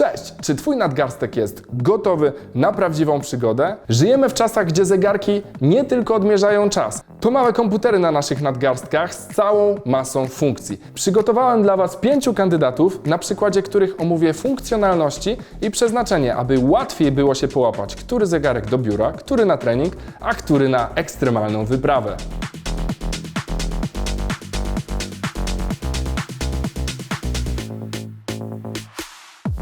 Cześć! Czy Twój nadgarstek jest gotowy na prawdziwą przygodę? Żyjemy w czasach, gdzie zegarki nie tylko odmierzają czas. To małe komputery na naszych nadgarstkach z całą masą funkcji. Przygotowałem dla Was pięciu kandydatów, na przykładzie których omówię funkcjonalności i przeznaczenie, aby łatwiej było się połapać, który zegarek do biura, który na trening, a który na ekstremalną wyprawę.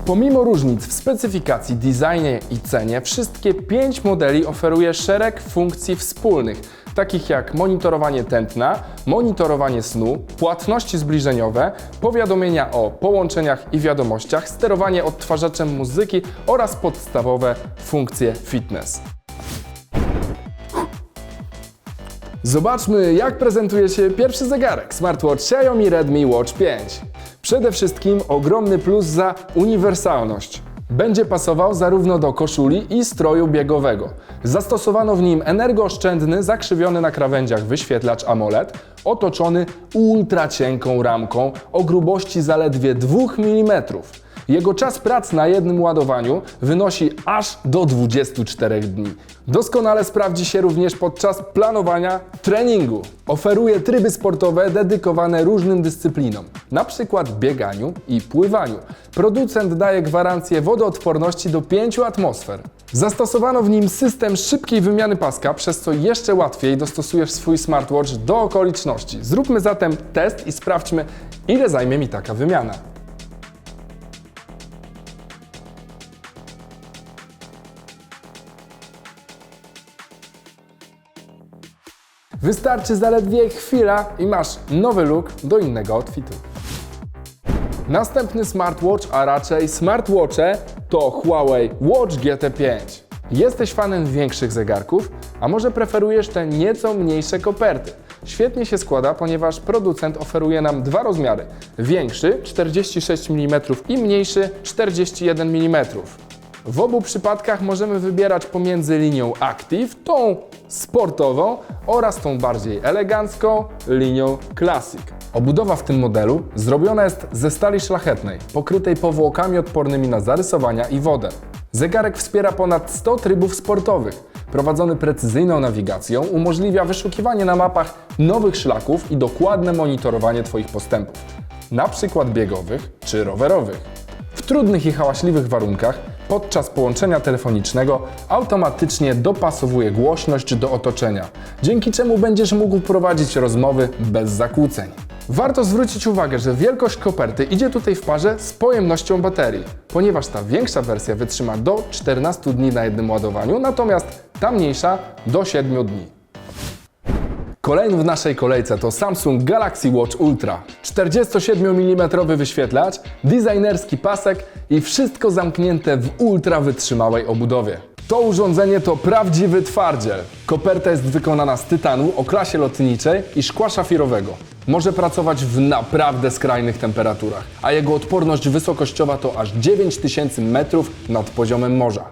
Pomimo różnic w specyfikacji, designie i cenie, wszystkie 5 modeli oferuje szereg funkcji wspólnych, takich jak monitorowanie tętna, monitorowanie snu, płatności zbliżeniowe, powiadomienia o połączeniach i wiadomościach, sterowanie odtwarzaczem muzyki oraz podstawowe funkcje fitness. Zobaczmy, jak prezentuje się pierwszy zegarek smartwatch Xiaomi Redmi Watch 5. Przede wszystkim ogromny plus za uniwersalność. Będzie pasował zarówno do koszuli i stroju biegowego. Zastosowano w nim energooszczędny, zakrzywiony na krawędziach wyświetlacz AMOLED, otoczony ultra cienką ramką o grubości zaledwie 2 mm. Jego czas pracy na jednym ładowaniu wynosi aż do 24 dni. Doskonale sprawdzi się również podczas planowania treningu. Oferuje tryby sportowe dedykowane różnym dyscyplinom, np. bieganiu i pływaniu. Producent daje gwarancję wodoodporności do 5 atmosfer. Zastosowano w nim system szybkiej wymiany paska, przez co jeszcze łatwiej dostosujesz swój smartwatch do okoliczności. Zróbmy zatem test i sprawdźmy, ile zajmie mi taka wymiana. Wystarczy zaledwie chwila i masz nowy look do innego outfitu. Następny smartwatch, a raczej smartwatche to Huawei Watch GT5. Jesteś fanem większych zegarków, a może preferujesz te nieco mniejsze koperty? Świetnie się składa, ponieważ producent oferuje nam dwa rozmiary. Większy 46 mm i mniejszy 41 mm. W obu przypadkach możemy wybierać pomiędzy linią Active, tą sportową oraz tą bardziej elegancką linią Classic. Obudowa w tym modelu zrobiona jest ze stali szlachetnej, pokrytej powłokami odpornymi na zarysowania i wodę. Zegarek wspiera ponad 100 trybów sportowych. Prowadzony precyzyjną nawigacją umożliwia wyszukiwanie na mapach nowych szlaków i dokładne monitorowanie Twoich postępów, na przykład biegowych czy rowerowych. W trudnych i hałaśliwych warunkach podczas połączenia telefonicznego automatycznie dopasowuje głośność do otoczenia, dzięki czemu będziesz mógł prowadzić rozmowy bez zakłóceń. Warto zwrócić uwagę, że wielkość koperty idzie tutaj w parze z pojemnością baterii, ponieważ ta większa wersja wytrzyma do 14 dni na jednym ładowaniu, natomiast ta mniejsza do 7 dni. Kolejny w naszej kolejce to Samsung Galaxy Watch Ultra. 47 mm wyświetlacz, designerski pasek i wszystko zamknięte w ultra wytrzymałej obudowie. To urządzenie to prawdziwy twardziel. Koperta jest wykonana z tytanu o klasie lotniczej i szkła szafirowego. Może pracować w naprawdę skrajnych temperaturach, a jego odporność wysokościowa to aż 9000 metrów nad poziomem morza.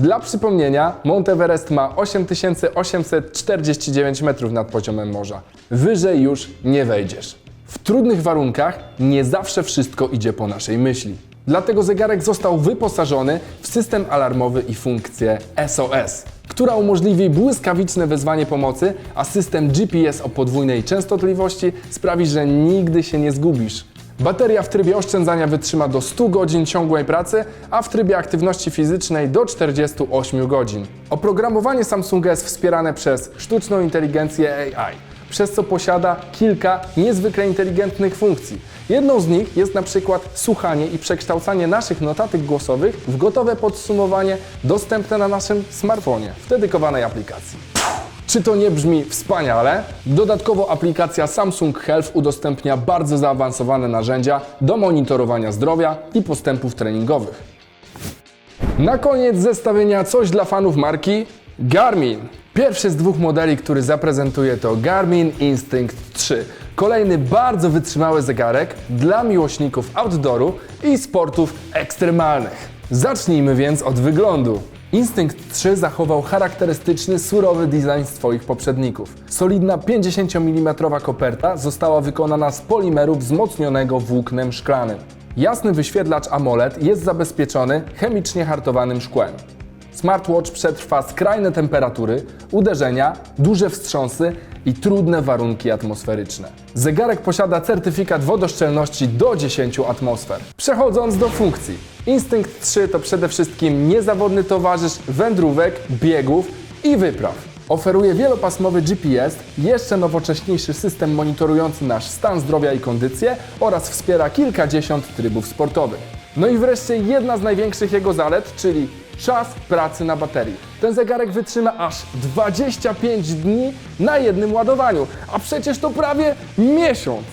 Dla przypomnienia, Mount Everest ma 8849 metrów nad poziomem morza. Wyżej już nie wejdziesz. W trudnych warunkach nie zawsze wszystko idzie po naszej myśli. Dlatego zegarek został wyposażony w system alarmowy i funkcję SOS, która umożliwi błyskawiczne wezwanie pomocy, a system GPS o podwójnej częstotliwości sprawi, że nigdy się nie zgubisz. Bateria w trybie oszczędzania wytrzyma do 100 godzin ciągłej pracy, a w trybie aktywności fizycznej do 48 godzin. Oprogramowanie Samsunga jest wspierane przez sztuczną inteligencję AI, przez co posiada kilka niezwykle inteligentnych funkcji. Jedną z nich jest na przykład słuchanie i przekształcanie naszych notatek głosowych w gotowe podsumowanie dostępne na naszym smartfonie w dedykowanej aplikacji. Czy to nie brzmi wspaniale? Dodatkowo aplikacja Samsung Health udostępnia bardzo zaawansowane narzędzia do monitorowania zdrowia i postępów treningowych. Na koniec zestawienia coś dla fanów marki Garmin. Pierwszy z dwóch modeli, który zaprezentuję to Garmin Instinct 3. Kolejny bardzo wytrzymały zegarek dla miłośników outdooru i sportów ekstremalnych. Zacznijmy więc od wyglądu. Instynkt 3 zachował charakterystyczny, surowy design swoich poprzedników. Solidna 50 mm koperta została wykonana z polimeru wzmocnionego włóknem szklanym. Jasny wyświetlacz AMOLED jest zabezpieczony chemicznie hartowanym szkłem. Smartwatch przetrwa skrajne temperatury, uderzenia, duże wstrząsy i trudne warunki atmosferyczne. Zegarek posiada certyfikat wodoszczelności do 10 atmosfer. Przechodząc do funkcji. Instynkt 3 to przede wszystkim niezawodny towarzysz wędrówek, biegów i wypraw. Oferuje wielopasmowy GPS, jeszcze nowocześniejszy system monitorujący nasz stan zdrowia i kondycję oraz wspiera kilkadziesiąt trybów sportowych. No i wreszcie jedna z największych jego zalet, czyli czas pracy na baterii. Ten zegarek wytrzyma aż 25 dni na jednym ładowaniu, a przecież to prawie miesiąc.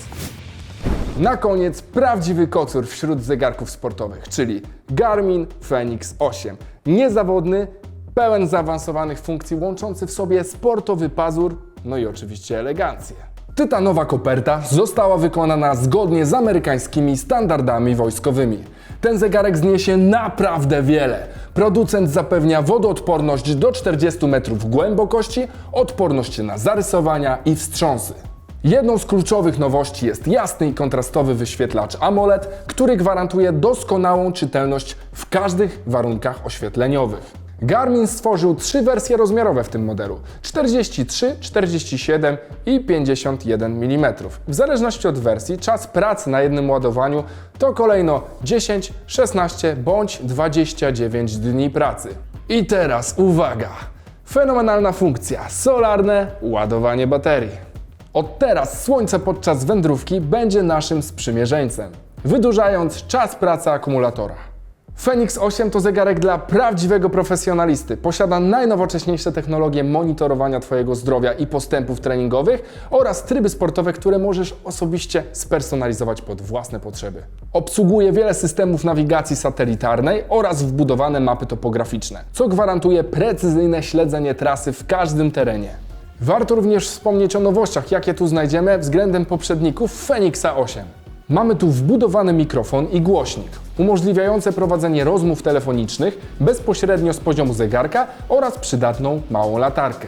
Na koniec prawdziwy kocur wśród zegarków sportowych, czyli Garmin Fenix 8. Niezawodny, pełen zaawansowanych funkcji, łączący w sobie sportowy pazur, no i oczywiście elegancję. Tytanowa koperta została wykonana zgodnie z amerykańskimi standardami wojskowymi. Ten zegarek zniesie naprawdę wiele. Producent zapewnia wodoodporność do 40 metrów głębokości, odporność na zarysowania i wstrząsy. Jedną z kluczowych nowości jest jasny i kontrastowy wyświetlacz AMOLED, który gwarantuje doskonałą czytelność w każdych warunkach oświetleniowych. Garmin stworzył trzy wersje rozmiarowe w tym modelu: 43, 47 i 51 mm. W zależności od wersji, czas pracy na jednym ładowaniu to kolejno 10, 16 bądź 29 dni pracy. I teraz uwaga! Fenomenalna funkcja solarne ładowanie baterii. Od teraz słońce podczas wędrówki będzie naszym sprzymierzeńcem, wydłużając czas pracy akumulatora. Fenix 8 to zegarek dla prawdziwego profesjonalisty. Posiada najnowocześniejsze technologie monitorowania Twojego zdrowia i postępów treningowych oraz tryby sportowe, które możesz osobiście spersonalizować pod własne potrzeby. Obsługuje wiele systemów nawigacji satelitarnej oraz wbudowane mapy topograficzne, co gwarantuje precyzyjne śledzenie trasy w każdym terenie. Warto również wspomnieć o nowościach, jakie tu znajdziemy względem poprzedników Fenixa 8. Mamy tu wbudowany mikrofon i głośnik, umożliwiające prowadzenie rozmów telefonicznych bezpośrednio z poziomu zegarka oraz przydatną małą latarkę.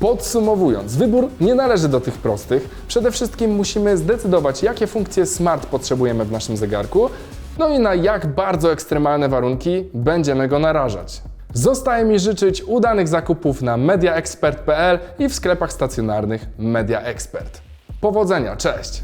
Podsumowując, wybór nie należy do tych prostych. Przede wszystkim musimy zdecydować, jakie funkcje smart potrzebujemy w naszym zegarku, no i na jak bardzo ekstremalne warunki będziemy go narażać. Zostaje mi życzyć udanych zakupów na mediaexpert.pl i w sklepach stacjonarnych Media Expert. Powodzenia, cześć!